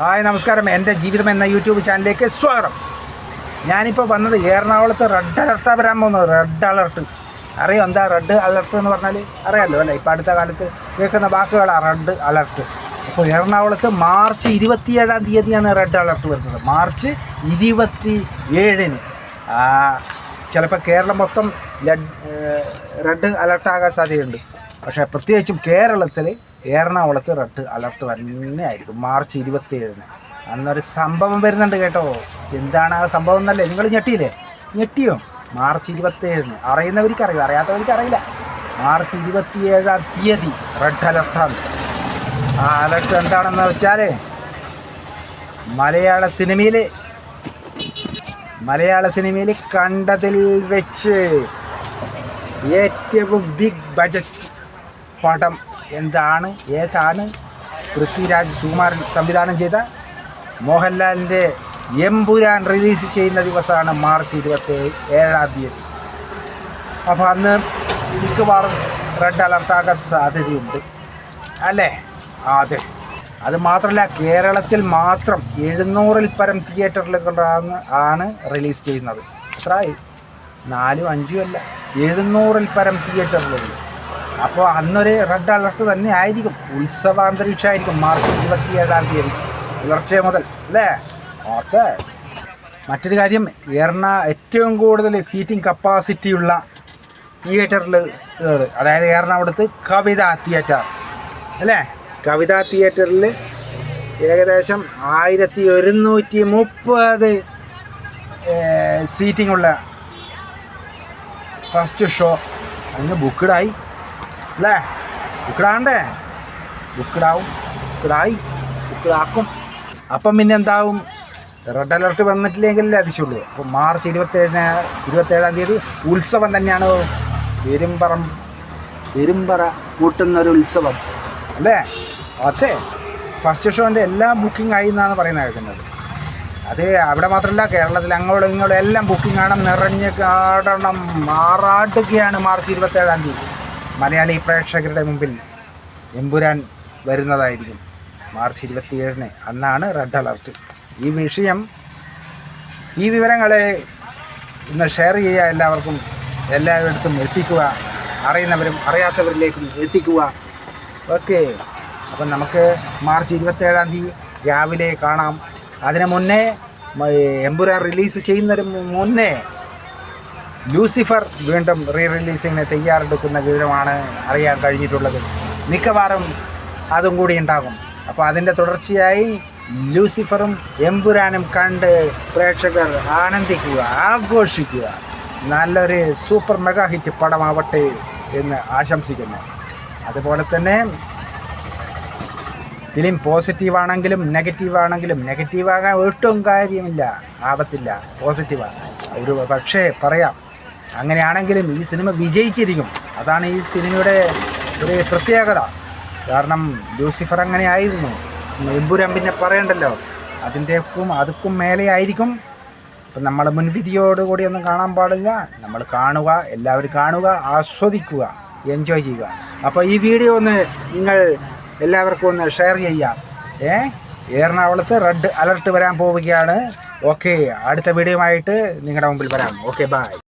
Hi നമസ്കാരം. എന്റെ ജീവിതം എന്ന യൂട്യൂബ് ചാനലിലേക്ക് സ്വാഗതം. ഞാനിപ്പോൾ വന്നത് എറണാകുളത്ത് റെഡ് അലർട്ടാണ് വരാൻ പോകുന്നത്. Red alert. അറിയോ എന്താ റെഡ് അലർട്ട് എന്ന് പറഞ്ഞാൽ അറിയാമല്ലോ അല്ലേ? ഇപ്പോൾ അടുത്ത കാലത്ത് കേൾക്കുന്ന വാക്കുകളാണ് റെഡ് അലർട്ട്. അപ്പോൾ എറണാകുളത്ത് മാർച്ച് ഇരുപത്തിയേഴാം തീയതിയാണ് റെഡ് അലർട്ട് വരുന്നത്. മാർച്ച് ഇരുപത്തി ഏഴിന് ചിലപ്പോൾ കേരളം മൊത്തം റെഡ് അലർട്ടാകാൻ സാധ്യതയുണ്ട്. പക്ഷേ പ്രത്യേകിച്ചും കേരളത്തിൽ എറണാകുളത്ത് റെഡ് അലർട്ട് തന്നെ ആയിരിക്കും മാർച്ച് ഇരുപത്തി ഏഴിന് അന്നൊരു സംഭവം വരുന്നുണ്ട് കേട്ടോ. എന്താണ് ആ സംഭവം എന്നല്ലേ? നിങ്ങൾ ഞെട്ടിയില്ലേ? ഞെട്ടിയോ? മാർച്ച് ഇരുപത്തി ഏഴിന് അറിയുന്നവർക്ക് അറിയും അറിയാത്തവർക്ക് അറിയില്ല മാർച്ച് ഇരുപത്തിയേഴാം തീയതി റെഡ് അലർട്ടാണ്. ആ അലർട്ട് എന്താണെന്ന് വെച്ചാൽ മലയാള സിനിമയിൽ മലയാള സിനിമയിൽ കണ്ടതിൽ വെച്ച് ഏറ്റവും ബിഗ് ബജറ്റ് പടം എന്താണ് ഏതാണ്? പൃഥ്വിരാജ് സുകുമാരൻ സംവിധാനം ചെയ്ത മോഹൻലാലിന്റെ എംപുരാൻ റിലീസ് ചെയ്യുന്ന ദിവസമാണ് മാർച്ച് ഇരുപത്തി ഏഴാം തീയതി. അപ്പോൾ അന്ന് മിക്കവാറും റെഡ് അലർട്ടാകാൻ സാധ്യതയുണ്ട്. അല്ലേ? അതെ. അത് മാത്രമല്ല കേരളത്തിൽ മാത്രം എഴുന്നൂറിൽ പരം തിയേറ്ററിലുകളാണ് ആണ് റിലീസ് ചെയ്യുന്നത്. അത്രയായി നാലും അഞ്ചും അല്ല. എഴുന്നൂറിൽ പരം തിയേറ്ററിലുള്ളൂ അപ്പോൾ അന്നൊരു റെഡ് അലർട്ട് തന്നെ ആയിരിക്കും. ഉത്സവാന്തരീക്ഷമായിരിക്കും. മാർച്ച് ഇരുപത്തി ഏഴാം തീയതി പുലർച്ചെ മുതൽ അല്ലേ? ഓക്കെ. മറ്റൊരു കാര്യം എറണാ ഏറ്റവും കൂടുതൽ സീറ്റിംഗ് കപ്പാസിറ്റിയുള്ള തിയേറ്ററിൽ അതായത് എറണാകുളത്ത് കവിത തിയേറ്റർ അല്ലേ? കവിത തിയേറ്ററിൽ ഏകദേശം ആയിരത്തി ഒരുന്നൂറ്റി മുപ്പത് സീറ്റിംഗ് ഉള്ള ഫസ്റ്റ് ഷോ അതിന് ബുക്കഡായി അല്ലേ ബുക്കഡാണ്ടേ ബുക്കഡാവും ബുക്കഡായി ബുക്കഡാക്കും അപ്പം പിന്നെ എന്താവും? റെഡ് അലർട്ട് വന്നിട്ടില്ലെങ്കിലല്ലേ അതിശുള്ളൂ അപ്പോൾ മാർച്ച് ഇരുപത്തേഴിന് ഇരുപത്തേഴാം തീയതി ഉത്സവം തന്നെയാണ്. പെരുമ്പറം പെരുമ്പറ കൂട്ടുന്നൊരു ഉത്സവം. അല്ലേ? അതെ. ഫസ്റ്റ് ഷോന്റെ എല്ലാം ബുക്കിംഗ് ആയി എന്നാണ് പറയുന്നത് കേൾക്കുന്നത്. അത് അവിടെ മാത്രമല്ല കേരളത്തിൽ അങ്ങോട്ടും ഇങ്ങോട്ടും എല്ലാം ബുക്കിംഗ് ആണ്. നിറഞ്ഞ് കാടണം. മാറാട്ടുകയാണ് മാർച്ച് ഇരുപത്തേഴാം തീയതി. മലയാളി പ്രേക്ഷകരുടെ മുമ്പിൽ എമ്പുരാൻ വരുന്നതായിരിക്കും. മാർച്ച് ഇരുപത്തിയേഴിന് അന്നാണ് റെഡ് അലർട്ട്. ഈ വിഷയം ഈ വിവരങ്ങളെ ഇന്ന് ഷെയർ ചെയ്യുക എല്ലാവർക്കും എല്ലായിടത്തും എത്തിക്കുക അറിയുന്നവരും അറിയാത്തവരിലേക്കും എത്തിക്കുക ഓക്കെ അപ്പം നമുക്ക് മാർച്ച് ഇരുപത്തേഴാം തീയതി രാവിലെ കാണാം. അതിനു മുന്നേ എമ്പുരാൻ റിലീസ് ചെയ്യുന്നതിന് മുന്നേ ലൂസിഫർ വീണ്ടും റീ റിലീസിങ്ങിന് തയ്യാറെടുക്കുന്ന വിവരമാണ് അറിയാൻ കഴിഞ്ഞിട്ടുള്ളത്. മിക്കവാറും അതും കൂടി ഉണ്ടാകും. അപ്പോൾ അതിന്റെ തുടർച്ചയായി ലൂസിഫറും എമ്പുരാനും കണ്ട് പ്രേക്ഷകർ ആനന്ദിക്കുക ആഘോഷിക്കുക. നല്ലൊരു സൂപ്പർ മെഗാ ഹിറ്റ് പടമാവട്ടെ എന്ന് ആശംസിക്കുന്നു. അതുപോലെ തന്നെ ഫിലിം പോസിറ്റീവാണെങ്കിലും നെഗറ്റീവാണെങ്കിലും നെഗറ്റീവാകാൻ ഒട്ടും കാര്യമില്ല ആപത്തില്ല പോസിറ്റീവാണ് ഒരു പക്ഷേ പറയാം അങ്ങനെയാണെങ്കിലും ഈ സിനിമ വിജയിച്ചിരിക്കും. അതാണ് ഈ സിനിമയുടെ ഒരു പ്രത്യേകത. കാരണം ലൂസിഫർ അങ്ങനെ ആയിരുന്നു എമ്പുരാൻ പിന്നെ പറയണ്ടല്ലോ അതിന്റെക്കും അതുക്കും മേലെ ആയിരിക്കും അപ്പം നമ്മൾ മുൻവിധിയോടുകൂടി ഒന്നും കാണാൻ പാടില്ല. നമ്മൾ കാണുക എല്ലാവരും കാണുക ആസ്വദിക്കുക എൻജോയ് ചെയ്യുക. അപ്പോൾ ഈ വീഡിയോ ഒന്ന് നിങ്ങൾ എല്ലാവർക്കും ഒന്ന് ഷെയർ ചെയ്യാം. ഏ? എറണാകുളത്ത് റെഡ് അലർട്ട് വരാൻ പോവുകയാണ്. ഓക്കെ അടുത്ത വീഡിയോ ആയിട്ട് നിങ്ങളുടെ മുമ്പിൽ വരാം. Okay bye